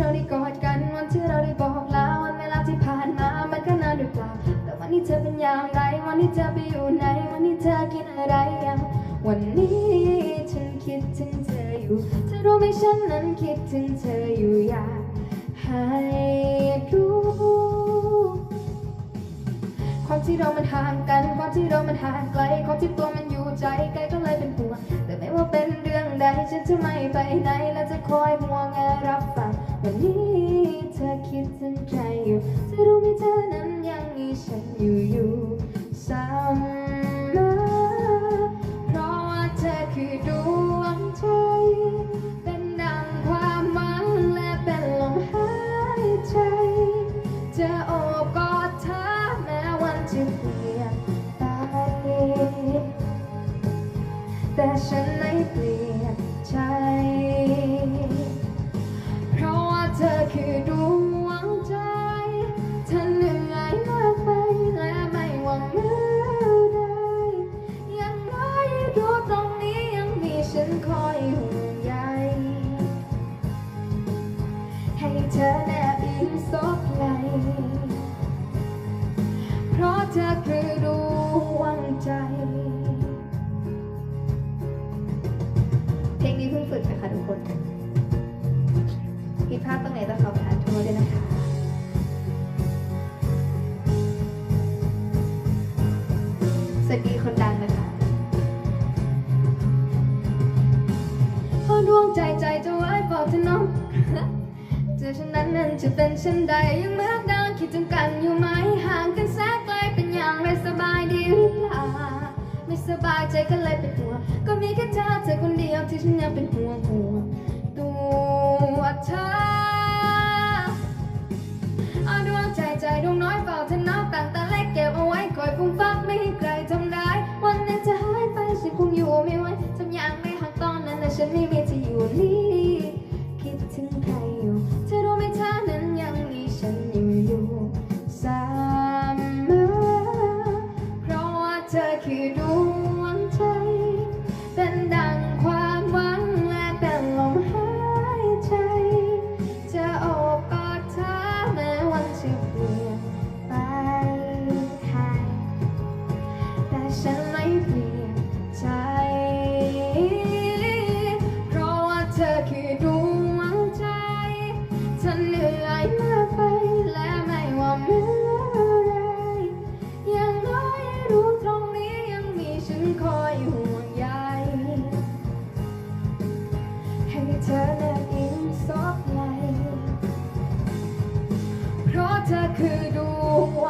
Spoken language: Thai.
เราได้กอดกันวันที่เราได้บอกลาวันเวลาที่ผ่านมามันก็นานหรือเปล่าแต่วันนี้เธอเป็นอย่างไร วันนี้เธอไปอยู่ไหน วันนี้เธอกินอะไรยังวันนี้ฉันคิดถึงเธออยู่เธอรู้ไหมฉันนั้นคิดถึงเธออยู่อยากให้รู้ความที่เรามันห่างกัน ความที่เรามันห่างไกล ความที่ตัวมันอยู่ใจไกลก็เลยเป็นห่วงแต่ไม่ว่าเป็นเรื่องใดฉันจะไม่ไปไหนและจะคอยห่วงแงรับ แต่ฉันไม่เปลี่ยนใจ เพราะว่าเธอคือดวงใจ เธอเหนื่อยมากไปและไม่หวังเมื่อใดยังน้อยรู้ตรงนี้ยังมีฉันคอยห่วงใยให้เธอ วัสดีคนดังนะคะพอดวงใจใจจะไว้บอกเธอน้องเจอฉันนั้นนั้นจะเป็นเช่นใดยังเมื่อเดินคิดถึงกันอยู่ไหมห่างกันแสนไกลเป็นอย่างไรสบายดีหรือเปล่าไม่สบายใจก็เลยเป็นห่วงก็มีแค่เธอเธอคนเดียวที่ฉันยังเป็นห่วงห่วงตัวเธอเอาดวงใจใจดวงน้อยเฝ้าเธอนับตั้งแต่เล็กเก็บเอาไว้คอยฟุ้งฟัก ไม่ไหวทำอย่างไม่หักตอนนั้นแต่ฉันไม่มี ให้เธอแนบอิงซบไหลเพราะเธอคือดวง